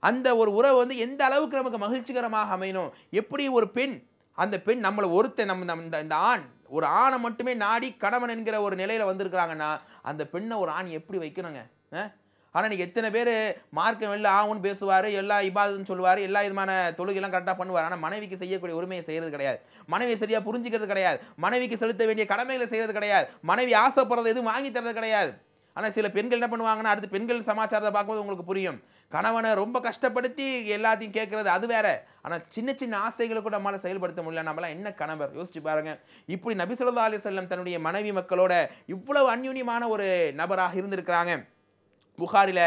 அந்த ஒரு உறவு வந்து எந்த அளவுக்கு நமக்கு மகிழ்ச்சிகரமாக அமையணும் எப்படி ஒரு பெண் அந்த பெண் நம்மளை ஒருத்தன் நம்ம இந்த- இந்த ஆண் ஒரு ஆணை மட்டுமே நாடி கணவன் என்கிற ஒரு நிலையில் வந்திருக்கிறாங்கன்னா அந்த பெண்ணை ஒரு ஆண் எப்படி வைக்கணுங்க? ஆனால் இன்றைக்கி எத்தனை பேர் மார்க்கம் வெளில ஆகும்னு பேசுவார் எல்லா இபாதுன்னு சொல்லுவார் எல்லா விதமான தொழுகெல்லாம் கரெக்டாக பண்ணுவார். ஆனால் மனைவிக்கு செய்யக்கூடிய உரிமையை செய்கிறது கிடையாது. மனைவி சரியாக புரிஞ்சுக்கிறது கிடையாது. மனைவிக்கு செலுத்த வேண்டிய கடமைகளை செய்கிறது கிடையாது. மனைவி ஆசைப்படுறது எதுவும் வாங்கி தரது கிடையாது. ஆனால் சில பெண்கள் என்ன பண்ணுவாங்கன்னா அடுத்து பெண்கள் சமாச்சாரத்தை பார்க்கும்போது உங்களுக்கு புரியும். கணவனை ரொம்ப கஷ்டப்படுத்தி எல்லாத்தையும் கேட்குறது அது வேற. ஆனால் சின்ன சின்ன ஆசைகளை கூட நம்மளால் செயல்படுத்த முடியல. நம்மளாம் என்ன கணவர்? யோசிச்சு பாருங்க. இப்படி நபி ஸல்லல்லாஹு செல்லம் தன்னுடைய மனைவி மக்களோட இவ்வளவு அந்யூன்யமான ஒரு நபராக இருந்திருக்கிறாங்க. புகாரில்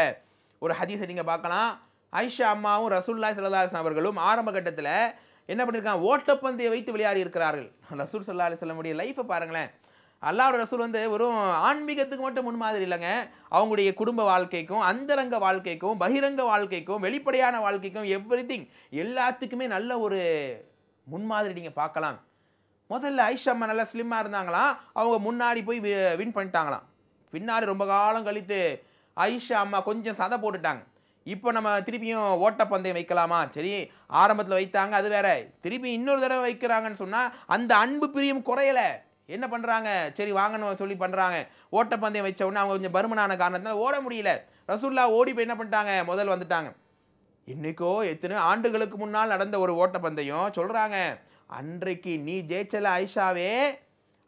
ஒரு ஹதீஸை நீங்கள் பார்க்கலாம். ஐஷா அம்மாவும் ரசூல்லாய் சல்லா அலிஸ்லாம் அவர்களும் ஆரம்ப கட்டத்தில் என்ன பண்ணியிருக்காங்க ஓட்டப்பந்தயை வைத்து விளையாடி இருக்கிறார்கள் ரசூல் சல்லா அலிஸ்லமுடைய லைஃப்பை பாருங்களேன். அல்லாவோட ரசூல் வந்து வெறும் ஆன்மீகத்துக்கு மட்டும் முன்மாதிரி இல்லைங்க. அவங்களுடைய குடும்ப வாழ்க்கைக்கும் அந்தரங்க வாழ்க்கைக்கும் பகிரங்க வாழ்க்கைக்கும் வெளிப்படையான வாழ்க்கைக்கும் எவ்ரி எல்லாத்துக்குமே நல்ல ஒரு முன்மாதிரி நீங்கள் பார்க்கலாம். முதல்ல ஐஷா அம்மா நல்லா ஸ்லிம்மாக இருந்தாங்களாம். அவங்க முன்னாடி போய் வின் பண்ணிட்டாங்களாம். பின்னாடி ரொம்ப காலம் கழித்து ஐஷா அம்மா கொஞ்சம் சதை போட்டுட்டாங்க. இப்போ நம்ம திருப்பியும் ஓட்டப்பந்தயம் வைக்கலாமா? சரி ஆரம்பத்தில் வைத்தாங்க அது வேற. திருப்பி இன்னொரு தடவை வைக்கிறாங்கன்னு சொன்னால் அந்த அன்பு பிரியம் குறையலை. என்ன பண்ணுறாங்க சரி வாங்கன்னு சொல்லி பண்ணுறாங்க ஓட்டப்பந்தயம் வச்ச உடனே அவங்க கொஞ்சம் பருமனான காரணத்தினால ஓட முடியல. ரசூல்லா ஓடி போய் என்ன பண்ணிட்டாங்க? முதல் வந்துட்டாங்க. இன்றைக்கோ எத்தனை ஆண்டுகளுக்கு முன்னால் நடந்த ஒரு ஓட்டப்பந்தயம்? சொல்கிறாங்க அன்றைக்கு நீ ஜெயிச்சல ஐஷாவே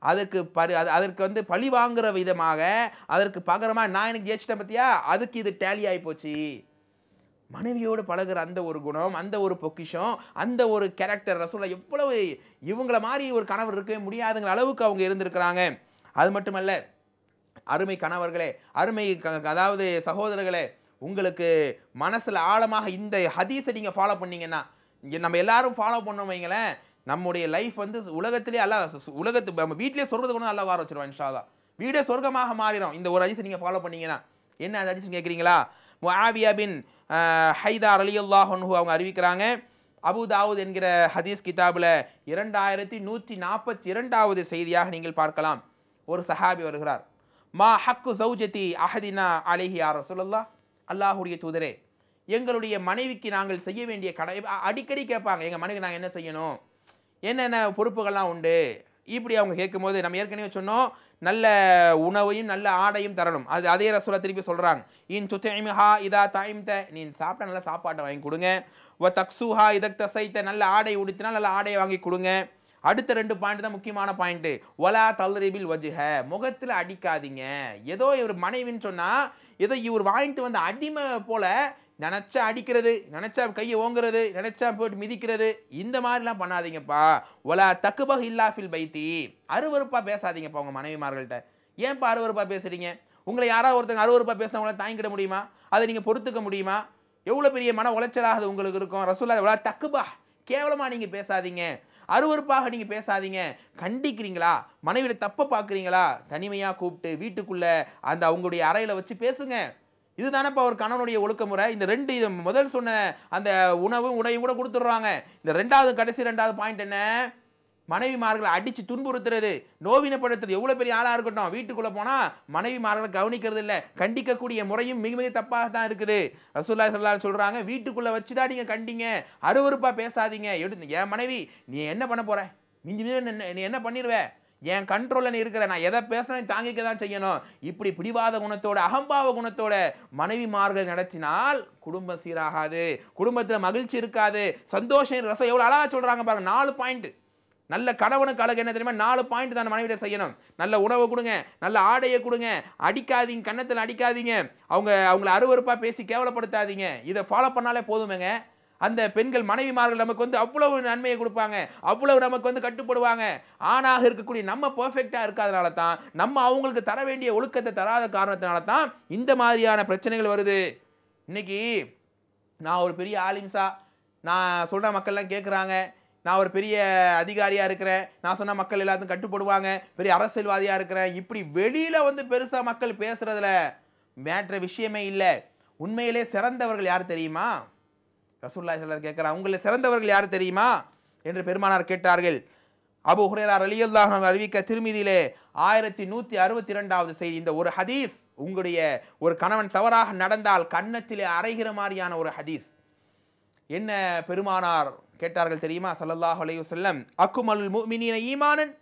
அதற்கு பரி அது அதற்கு வந்து பழி வாங்குற விதமாக அதற்கு பகரமாக நான் எனக்கு ஜெயிச்சிட்டேன் பார்த்தியா அதுக்கு இது டேலி ஆகி போச்சு. மனைவியோடு பழகுற அந்த ஒரு குணம் அந்த ஒரு பொக்கிஷம் அந்த ஒரு கேரக்டர் ரசூலா எவ்வளவு இவங்கள மாதிரி ஒரு கணவர் இருக்கவே முடியாதுங்கிற அளவுக்கு அவங்க இருந்திருக்கிறாங்க. அது மட்டுமல்ல அருமை கணவர்களே அருமை க- அதாவது சகோதரர்களே உங்களுக்கு மனசில் ஆழமாக இந்த ஹதீஸை நீங்கள் ஃபாலோ பண்ணிங்கன்னா இங்கே நம்ம எல்லாரும் ஃபாலோ பண்ணோம் வைங்களேன் நம்முடைய லைஃப் வந்து உலகத்திலே அல்ல உலகத்து நம்ம வீட்டிலே சொல்றது கூட நல்லா வார வச்சிருவோம் இன்ஷாதா வீடே சொர்க்கமாக மாறிடும். இந்த ஒரு ஹதீஸை நீங்கள் ஃபாலோ பண்ணீங்கன்னா என்ன அந்த ஹதீஸ் கேட்குறீங்களா முஆவியா பின் ஹைதார் அலி அல்லாஹன்ஹு அவங்க அறிவிக்கிறாங்க அபு தாவூத் என்கிற ஹதீஸ் கிதாபில் இரண்டாயிரத்தி நூற்றி நாற்பத்தி இரண்டாவது செய்தியாக நீங்கள் பார்க்கலாம். ஒரு சஹாபி வருகிறார். மா ஹக்கு சௌஜதி அஹதினா அலைஹி யார் ரசூலல்லா அல்லாஹுடைய தூதரே எங்களுடைய மனைவிக்கு நாங்கள் செய்ய வேண்டிய கடை அடிக்கடி கேட்பாங்க எங்கள் மனைவி நாங்கள் என்ன செய்யணும்? என்னென்ன பொறுப்புகள்லாம் உண்டு? இப்படி அவங்க கேட்கும்போது நம்ம ஏற்கனவே சொன்னோம் நல்ல உணவையும் நல்ல ஆடையும் தரணும். அது அதே ரசூலா திருப்பி சொல்கிறாங்க இன் துத்தைமிஹா இதா தாய்ம்த நீ சாப்பிட்டா நல்ல சாப்பாட்டை வாங்கி கொடுங்க. வ தக்ஸுஹா இதக் தசைத்த நல்ல ஆடை உடுத்தினா நல்ல ஆடையை வாங்கி கொடுங்க. அடுத்த ரெண்டு பாயிண்ட் தான் முக்கியமான பாயிண்ட் ஒலா தல்ரிபில் வஜுஹ முகத்தில் அடிக்காதீங்க. ஏதோ இவர் மனைவின்னு சொன்னால் ஏதோ இவர் வாங்கிட்டு வந்த அடிமை போல நினச்சா அடிக்கிறது நினச்சா கையை ஓங்குறது நினச்சா போட்டு மிதிக்கிறது இந்த மாதிரிலாம் பண்ணாதீங்கப்பா. ஒலா தக்குபக இல்லாஃபில் பைத்தி. அருவறுப்பாக பேசாதீங்கப்பா உங்கள் மனைவிமார்கள்ட்ட. ஏன்ப்பா அருவறுப்பாக பேசுகிறீங்க உங்களை யாராவது ஒருத்தங்க அருவருப்பா பேசினவங்கள தாங்கிட முடியுமா? அதை நீங்கள் பொறுத்துக்க முடியுமா? எவ்வளோ பெரிய மன உளைச்சலாக அது உங்களுக்கு இருக்கும். ரசூல்லா எவ்வளோ தக்குபா கேவலமாக நீங்கள் பேசாதீங்க. அருவருப்பாக நீங்கள் பேசாதீங்க. கண்டிக்கிறீங்களா? மனைவியில் தப்பை பார்க்குறீங்களா தனிமையாக கூப்பிட்டு வீட்டுக்குள்ளே அந்த அவங்களுடைய அறையில் வச்சு பேசுங்க. இதுதானப்பா ஒரு கணவனுடைய ஒழுக்கமுறை. இந்த ரெண்டு இது முதல் சொன்ன அந்த உணவும் உடையும் கூட கொடுத்துட்றாங்க. இந்த ரெண்டாவது கடைசி ரெண்டாவது பாயிண்ட் என்ன? மனைவிமார்களை அடித்து துன்புறுத்துறது. நோவினப்படுத்துறது. எவ்வளோ பெரிய ஆளாக இருக்கட்டும். வீட்டுக்குள்ளே போனால் மனைவிமார்களை கவனிக்கிறது இல்லை. கண்டிக்கக்கூடிய முறையும் மிக மிக தப்பாக தான் இருக்குது. ரசூல்லா ஸல்லல்லாஹு சொல்கிறாங்க வீட்டுக்குள்ளே வச்சு வச்சுதான் நீங்கள் கண்டிங்க. அருவறுப்பாக பேசாதீங்க. எடுத்து என் மனைவி நீ என்ன பண்ண போகிற மிஞ்சி மிஞ்சி நீ என்ன பண்ணிடுவேன் என் கண்ட்ரோலில் நீ இருக்கிற நான் எதை பேசுறேன் தாங்கிக்க தான் செய்யணும். இப்படி பிடிவாத குணத்தோட அகம்பாவ குணத்தோட மனைவிமார்கள் நடத்தினால் குடும்பம் சீராகாது. குடும்பத்தில் மகிழ்ச்சி இருக்காது. சந்தோஷம் ரசம் எவ்வளோ அழகாக சொல்கிறாங்க பாருங்க. நாலு பாயிண்ட் நல்ல கணவனுக்கு அழகு என்ன தெரியுமா? நாலு பாயிண்ட் தான் மனைவிட செய்யணும். நல்ல உணவு கொடுங்க நல்ல ஆடையை கொடுங்க அடிக்காதீங்க கன்னத்தில் அடிக்காதீங்க. அவங்க அவங்கள அருவருப்பாக பேசி கேவலப்படுத்தாதீங்க. இதை ஃபாலோ பண்ணாலே போதுமேங்க. அந்த பெண்கள் மனைவிமார்கள் நமக்கு வந்து அவ்வளவு நன்மையை கொடுப்பாங்க அவ்வளவு நமக்கு வந்து கட்டுப்படுவாங்க. ஆணாக இருக்கக்கூடிய நம்ம பர்ஃபெக்டாக இருக்காதனால தான் நம்ம அவங்களுக்கு தர வேண்டிய ஒழுக்கத்தை தராத காரணத்தினால தான் இந்த மாதிரியான பிரச்சனைகள் வருது. இன்னைக்கு நான் ஒரு பெரிய ஆலிம்சா நான் சொல்கிற மக்கள்லாம் கேட்குறாங்க நான் ஒரு பெரிய அதிகாரியாக இருக்கிறேன். நான் சொன்ன மக்கள் எல்லாத்தையும் கட்டுப்படுவாங்க. பெரிய அரசியல்வாதியாக இருக்கிறேன். இப்படி வெளியில் வந்து பெருசாக மக்கள் பேசுகிறதுல மேற்ற விஷயமே இல்லை. உண்மையிலே சிறந்தவர்கள் யார் தெரியுமா? ரசூல்லா சொல்ல கேட்குறான் உங்களை சிறந்தவர்கள் யார் தெரியுமா? என்று பெருமானார் கேட்டார்கள். அபு ஹுரேரா ரலியல்லாஹு அறிவிக்க திருமதியிலே ஆயிரத்தி நூற்றி அறுபத்தி ரெண்டாவது செய்தி இந்த ஒரு ஹதீஸ் உங்களுடைய ஒரு கணவன் தவறாக நடந்தால் கன்னத்திலே அரைகிற மாதிரியான ஒரு ஹதீஸ். என்ன பெருமானார் கேட்டார்கள் தெரியுமா? ஸல்லல்லாஹு அலைஹி வஸல்லம் அக்குமல் முஃமினீன ஈமானன்.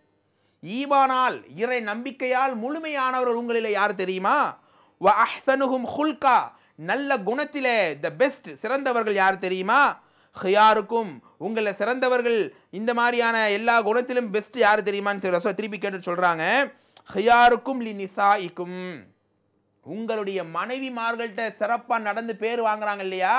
ஈமானால் இறை நம்பிக்கையால் முழுமையானவர் உங்களில் யார் தெரியுமா? வ அஹ்சனுஹும் ஹுல்கா. நல்ல குணத்திலே த பெஸ்ட் சிறந்தவர்கள் யார் தெரியுமா? ஹியாருக்கும் உங்களை சிறந்தவர்கள் இந்த மாதிரியான எல்லா குணத்திலும் பெஸ்ட் யார் தெரியுமான்னு ரசோ திருப்பி கேட்டு சொல்கிறாங்க ஹியாருக்கும் லி நிசாயிக்கும் உங்களுடைய மனைவிமார்கள்ட்ட சிறப்பாக நடந்து பேர் வாங்குறாங்க இல்லையா?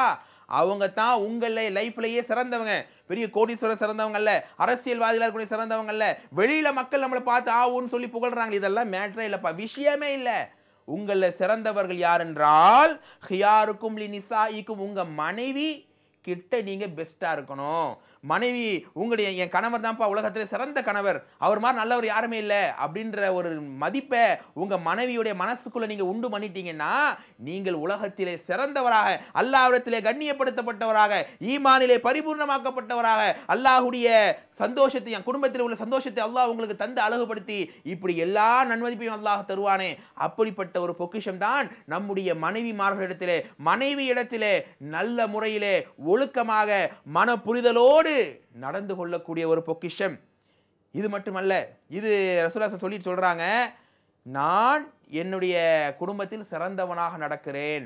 அவங்க தான் உங்களை லைஃப்லேயே சிறந்தவங்க. பெரிய கோடீஸ்வரர் சிறந்தவங்க இல்ல அரசியல்வாதிகளாக இருக்கக்கூடிய சிறந்தவங்க இல்ல வெளியில் மக்கள் நம்மளை பார்த்து ஆவுன்னு சொல்லி புகழ்றாங்க இதெல்லாம் மேட்ரே இல்லைப்பா. விஷயமே இல்லை. உங்களில் சிறந்தவர்கள் யார் என்றால் ஹியாருக்கும் லி நிசாயிக்கும் உங்கள் மனைவி கிட்ட நீங்கள் பெஸ்ட்டாக இருக்கணும். மனைவி உங்களுடைய என் கணவர் தான்ப்பா உலகத்தில் சிறந்த கணவர். அவர் மாதிரி நல்லவர் யாருமே இல்லை. அப்படின்ற ஒரு மதிப்பை உங்கள் மனைவியுடைய மனசுக்குள்ளே நீங்கள் உண்டு பண்ணிட்டீங்கன்னா நீங்கள் உலகத்திலே சிறந்தவராக அல்லாவிடத்திலே கண்ணியப்படுத்தப்பட்டவராக ஈமானிலே பரிபூர்ணமாக்கப்பட்டவராக அல்லாஹுடைய சந்தோஷத்தை என் குடும்பத்தில் உள்ள சந்தோஷத்தை அல்லாஹ் உங்களுக்கு தந்து அழகுபடுத்தி இப்படி எல்லா நன்மதிப்பையும் அல்லாஹ் தருவானே. அப்படிப்பட்ட ஒரு பொக்கிஷம் தான் நம்முடைய மனைவிமார்களிடத்திலே மனைவி இடத்திலே நல்ல முறையிலே ஒழுக்கமாக மன புரிதலோடு நடந்து கொள்ளக்கூடிய ஒரு பொக்கிஷம். இது மட்டுமல்ல இது ரசூலாசன் சொல்லிட்டு சொல்கிறாங்க நான் என்னுடைய குடும்பத்தில் சிறந்தவனாக நடக்கிறேன்.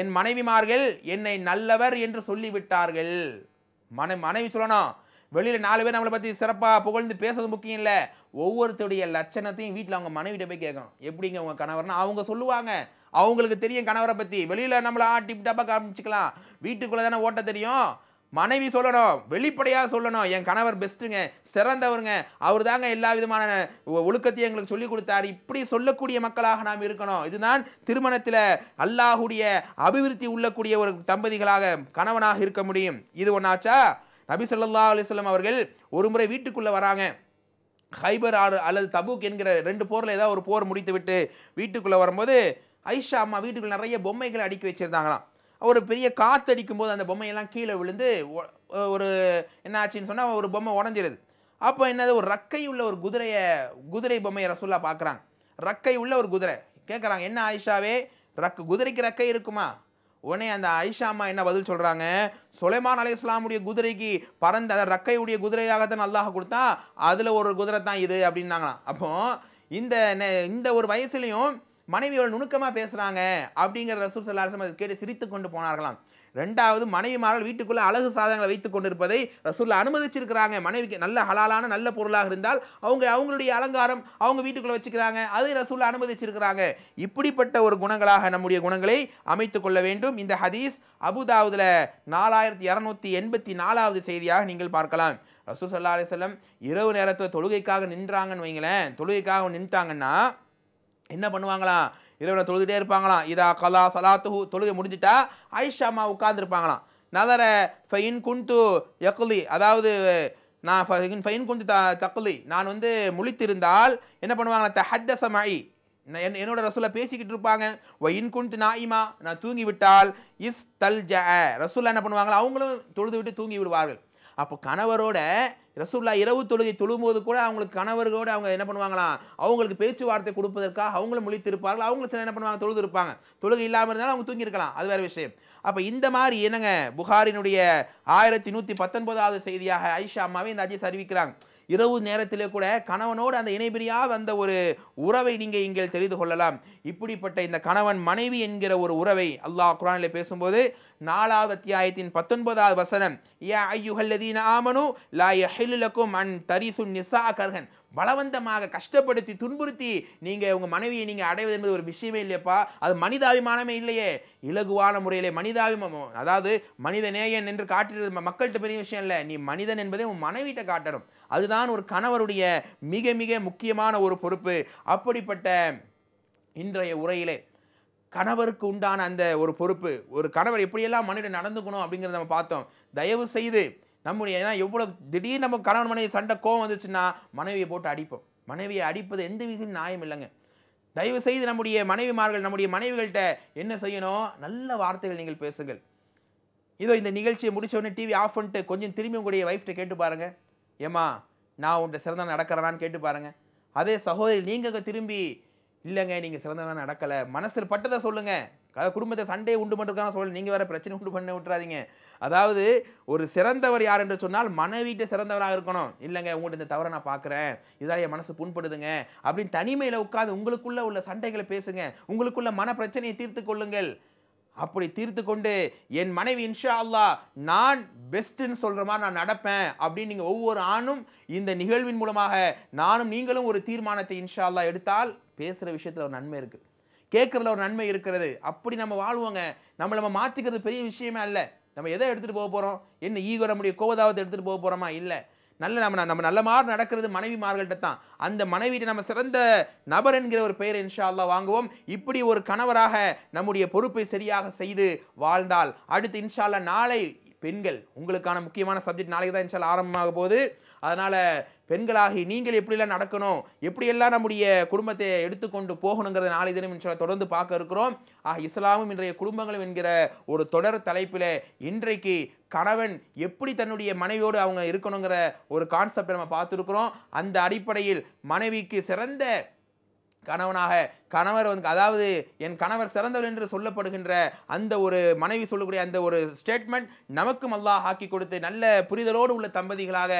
என் மனைவிமார்கள் என்னை நல்லவர் என்று சொல்லிவிட்டார்கள். மனை மனைவி சொல்லணும் வெளியில் நாலு பேர் நம்மளை பற்றி சிறப்பாக புகழ்ந்து பேசுறது முக்கியம் இல்லை. ஒவ்வொருத்தருடைய லட்சணத்தையும் வீட்டில் அவங்க மனைவிட்ட போய் கேட்கணும். எப்படிங்க உங்கள் கணவர்னா அவங்க சொல்லுவாங்க. அவங்களுக்கு தெரியும் கணவரை பற்றி வெளியில் நம்மளை ஆட்டி டிப் காமிச்சிக்கலாம். வீட்டுக்குள்ளே தானே ஓட்ட தெரியும். மனைவி சொல்லணும் வெளிப்படையாக சொல்லணும். என் கணவர் பெஸ்ட்டுங்க சிறந்தவருங்க. அவர் தாங்க எல்லா விதமான ஒ- ஒழுக்கத்தையும் எங்களுக்கு சொல்லிக் கொடுத்தாரு. இப்படி சொல்லக்கூடிய மக்களாக நாம் இருக்கணும். இதுதான் திருமணத்தில் அல்லாஹுடைய அபிவிருத்தி உள்ளக்கூடிய ஒரு தம்பதிகளாக கணவனாக இருக்க முடியும். இது ஒன்றாச்சா நபி சொல்லா அலிஸ்லாம் அவர்கள் ஒரு முறை வீட்டுக்குள்ளே வராங்க. ஹைபர் ஆறு அல்லது தபூக் என்கிற ரெண்டு போரில் ஏதாவது ஒரு போர் முடித்து விட்டு வீட்டுக்குள்ளே வரும்போது ஐஷா அம்மா வீட்டுக்குள்ளே நிறைய பொம்மைகளை அடுக்கி வச்சுருந்தாங்களாம். ஒரு பெரிய காத்தடிக்கும் போது அந்த பொம்மையெல்லாம் கீழே விழுந்து ஒ- ஒரு என்ன ஆச்சுன்னு சொன்னால் ஒரு பொம்மை உடஞ்சிருது. அப்போ என்னது ஒரு ரக்கை உள்ள ஒரு குதிரையை குதிரை பொம்மையை ரசூல்லா பார்க்குறாங்க ரக்கை உள்ள ஒரு குதிரை. கேட்குறாங்க என்ன ஆயிஷாவே ரக்கு குதிரைக்கு ரக்கை இருக்குமா? உடனே அந்த ஐஷா அம்மா என்ன பதில் சொல்கிறாங்க சுலைமான் அலி இஸ்லாமுடைய குதிரைக்கு பறந்த அந்த ரக்கையுடைய குதிரையாகத்தான் அல்லாஹ் கொடுத்தா அதில் ஒரு குதிரை தான் இது அப்படின்னாங்களாம். அப்போ இந்த இந்த ஒரு வயசுலேயும் மனைவியோட நுணுக்கமாக பேசுகிறாங்க அப்படிங்கிற ரசூல் சல்லாஹம் அதை கேட்டு சிரித்து கொண்டு போனார்களாம். ரெண்டாவது மனைவிமார்கள் வீட்டுக்குள்ளே அழகு சாதனங்களை வைத்து கொண்டிருப்பதை ரசூலில் அனுமதிச்சிருக்கிறாங்க. மனைவிக்கு நல்ல ஹலாலான நல்ல பொருளாக இருந்தால் அவங்க அவங்களுடைய அலங்காரம் அவங்க வீட்டுக்குள்ளே வச்சுக்கிறாங்க. அதை ரசூலில் அனுமதிச்சிருக்கிறாங்க. இப்படிப்பட்ட ஒரு குணங்களாக நம்முடைய குணங்களை அமைத்து கொள்ள வேண்டும். இந்த ஹதீஸ் அபுதாவுதில் நாலாயிரத்தி இரநூத்தி எண்பத்தி நாலாவது செய்தியாக நீங்கள் பார்க்கலாம். ரசூல் சல்லா அலிசல்லம் இரவு நேரத்தில் தொழுகைக்காக நின்றாங்கன்னு வைங்களேன். தொழுகைக்காக நின்றாங்கன்னா என்ன பண்ணுவாங்களாம் இரவில் தொழுதுகிட்டே இருப்பாங்களாம் இதா கலா சலாத்துஹு தொழுகை முடிஞ்சிட்டா ஆயிஷா அம்மா உட்கார்ந்துருப்பாங்களாம். நதர ஃபைன் குண்டு யக்குலி அதாவது நான் ஃபைன் ஃபைன் குண்டு த தக்குலி நான் வந்து முழித்திருந்தால் என்ன பண்ணுவாங்களா தஹத்த சமாயி நான் என் என்னோட ரசூலை பேசிக்கிட்டு இருப்பாங்க. ஒயின் குண்டு நாயிமா. நான் தூங்கி விட்டால் இஸ் தல் ஜ ரசூல்லா என்ன பண்ணுவாங்களா? அவங்களும் தொழுது விட்டு தூங்கி விடுவார்கள் அப்போ கணவரோட ரசூல்லா இரவு தொழுகை தொழும்போது கூட அவங்களுக்கு கணவர்களோடு அவங்க என்ன பண்ணுவாங்களாம் அவங்களுக்கு பேச்சுவார்த்தை கொடுப்பதற்காக அவங்களும் முழித்திருப்பார்கள். அவங்களும் சில என்ன பண்ணுவாங்க? தொழுது இருப்பாங்க தொழுகை இல்லாமல் இருந்தாலும் அவங்க தூங்கியிருக்கலாம். அது வேறு விஷயம். அப்போ இந்த மாதிரி என்னங்க? புகாரினுடைய ஆயிரத்தி நூற்றி பத்தொன்பதாவது செய்தியாக ஐஷா அம்மாவே இந்த அஜய் அறிவிக்கிறாங்க. இரவு நேரத்திலே கூட கணவனோடு அந்த இணைபிரியா அந்த ஒரு உறவை நீங்கள் இங்கே தெரிந்து கொள்ளலாம். இப்படிப்பட்ட இந்த கணவன் மனைவி என்கிற ஒரு உறவை அல்லாஹ் குரானில் பேசும்போது நாலாவது அத்தியாயத்தின் பத்தொன்பதாவது வசனம் ஏ ஐயுகல்லதீன ஆமனு லா யஹிலுலக்கும் அன் தரிசு நிசா கர்ஹன். பலவந்தமாக கஷ்டப்படுத்தி துன்புறுத்தி நீங்கள் உங்கள் மனைவியை நீங்கள் அடைவது என்பது ஒரு விஷயமே இல்லையப்பா. அது மனிதாபிமானமே இல்லையே. இலகுவான முறையிலே மனிதாபிமம் அதாவது மனித நேயன் என்று காட்டுறது ம- மக்கள்கிட்ட பெரிய விஷயம் இல்லை. நீ மனிதன் என்பதை உன் மனைவிட்ட காட்டணும். அதுதான் ஒரு கணவருடைய மிக மிக முக்கியமான ஒரு பொறுப்பு. அப்படிப்பட்ட இன்றைய உரையிலே கணவருக்கு உண்டான அந்த ஒரு பொறுப்பு. ஒரு கணவர் எப்படியெல்லாம் மனிதன் நடந்துக்கணும் அப்படிங்கிறத நம்ம பார்த்தோம். தயவு செய்து நம்முடைய ஏன்னா எவ்வளோ திடீர்னு நம்ம கணவன் மனைவி சண்டை கோவம் வந்துச்சுன்னா மனைவியை போட்டு அடிப்போம். மனைவியை அடிப்பது எந்த வித நியாயம் இல்லைங்க. தயவு செய்து நம்முடைய மனைவிமார்கள் நம்முடைய மனைவிகள்கிட்ட என்ன செய்யணும்? நல்ல வார்த்தைகள் நீங்கள் பேசுங்கள். இதோ இந்த நிகழ்ச்சியை முடிச்ச டிவி ஆஃப் பண்ணிட்டு கொஞ்சம் திரும்பி உங்களுடைய ஒய்ஃப்ட்ட கேட்டு பாருங்கள் ஏம்மா நான் உன்கிட்ட சிறந்த நடக்கிறேனான்னு கேட்டு பாருங்கள் அதே சகோதரி நீங்கள் திரும்பி இல்லைங்க நீங்கள் சிறந்த நடக்கலை. மனசில் பட்டதை சொல்லுங்கள் குடும்பத்தை சண்டே உண்டு பண்ணுறதுக்கான சொல்ல நீங்கள் வேறு பிரச்சனை உண்டு பண்ண விட்டுறாதீங்க. அதாவது ஒரு சிறந்தவர் யார் என்று சொன்னால் மனைவிட்டு சிறந்தவராக இருக்கணும். இல்லைங்க உங்கள்கிட்ட இந்த தவறை நான் பார்க்குறேன். இதால் என் மனசு புண்படுதுங்க. அப்படின்னு தனிமையில் உட்காந்து உங்களுக்குள்ளே உள்ள சண்டைகளை பேசுங்க. உங்களுக்குள்ள மன பிரச்சனையை தீர்த்து கொள்ளுங்கள். அப்படி தீர்த்து கொண்டு என் மனைவி இன்ஷா அல்லா நான் பெஸ்ட்டுன்னு சொல்கிற மாதிரி நான் நடப்பேன். அப்படின்னு நீங்கள் ஒவ்வொரு ஆணும் இந்த நிகழ்வின் மூலமாக நானும் நீங்களும் ஒரு தீர்மானத்தை இன்ஷா அல்லா எடுத்தால் பேசுகிற விஷயத்தில் ஒரு நன்மை இருக்குது கேட்குறதுல ஒரு நன்மை இருக்கிறது. அப்படி நம்ம வாழ்வோங்க. நம்மளை நம்ம மாற்றிக்கிறது பெரிய விஷயமே அல்ல. நம்ம எதை எடுத்துகிட்டு போக போகிறோம் என்ன ஈகோ நம்முடைய கோவதாவத்தை எடுத்துகிட்டு போக போகிறோமா இல்லை. நல்ல நம்ம நம்ம நல்ல மாதிரி நடக்கிறது மனைவிமார்கள்ட்ட தான். அந்த மனைவிட்ட நம்ம சிறந்த நபர் என்கிற ஒரு பெயரை இன்ஷா வாங்குவோம். இப்படி ஒரு கணவராக நம்முடைய பொறுப்பை சரியாக செய்து வாழ்ந்தால் அடுத்து இன்ஷா நாளை பெண்கள் உங்களுக்கான முக்கியமான சப்ஜெக்ட் நாளைக்கு தான் இன்ஷால் ஆரம்பமாக போகுது. அதனால் பெண்களாகி நீங்கள் எப்படியெல்லாம் நடக்கணும் எப்படியெல்லாம் நம்முடைய குடும்பத்தை எடுத்துக்கொண்டு போகணுங்கிறத நாளை தினம் இன்ஷா தொடர்ந்து பார்க்க இருக்கிறோம். ஆக இஸ்லாமும் இன்றைய குடும்பங்களும் என்கிற ஒரு தொடர் தலைப்பில் இன்றைக்கு கணவன் எப்படி தன்னுடைய மனைவியோடு அவங்க இருக்கணுங்கிற ஒரு கான்செப்டை நம்ம பார்த்துருக்குறோம். அந்த அடிப்படையில் மனைவிக்கு சிறந்த கணவனாக கணவர் வந்து அதாவது என் கணவர் சிறந்தவர் என்று சொல்லப்படுகின்ற அந்த ஒரு மனைவி சொல்லக்கூடிய அந்த ஒரு ஸ்டேட்மெண்ட் நமக்கும் அல்லாஹ் ஆக்கி கொடுத்து நல்ல புரிதலோடு உள்ள தம்பதிகளாக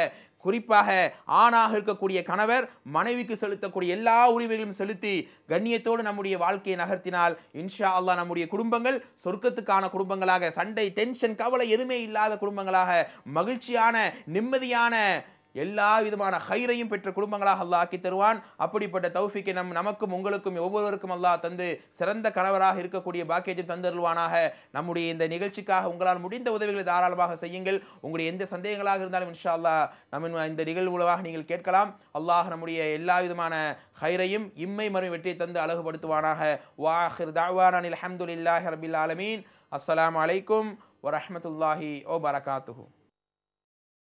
குறிப்பாக ஆணாக இருக்கக்கூடிய கணவர் மனைவிக்கு செலுத்தக்கூடிய எல்லா உரிமைகளும் செலுத்தி கண்ணியத்தோடு நம்முடைய வாழ்க்கையை நகர்த்தினால் இன்ஷா அல்லா நம்முடைய குடும்பங்கள் சொர்க்கத்துக்கான குடும்பங்களாக சண்டை டென்ஷன் கவலை எதுவுமே இல்லாத குடும்பங்களாக மகிழ்ச்சியான நிம்மதியான எல்லா விதமான ஹைரையும் பெற்ற குடும்பங்களாக அல்லாஹ் ஆக்கி தருவான். அப்படிப்பட்ட தௌஃபிக்கை நம் நமக்கும் உங்களுக்கும் ஒவ்வொருவருக்கும் அல்லாஹ் தந்து சிறந்த கணவராக இருக்கக்கூடிய பாக்கியத்தை தந்தருள்வானாக. நம்முடைய இந்த நிகழ்ச்சிக்காக உங்களால் முடிந்த உதவிகளை தாராளமாக செய்யுங்கள். உங்களுடைய எந்த சந்தேகங்களாக இருந்தாலும் இன்ஷா அல்லா நம்ம இந்த நிகழ்வு மூலமாக நீங்கள் கேட்கலாம். அல்லாஹ் நம்முடைய எல்லா விதமான ஹைரையும் இம்மை மறு வெற்றியை தந்து அழகுபடுத்துவானாக. வாஹிர் தாவானில் அஹமதுல்லாஹி ரபில் ஆலமீன். அஸ்லாம் அலைக்கும் வரமத்துல்லாஹி ஓ பரகாத்துஹூ.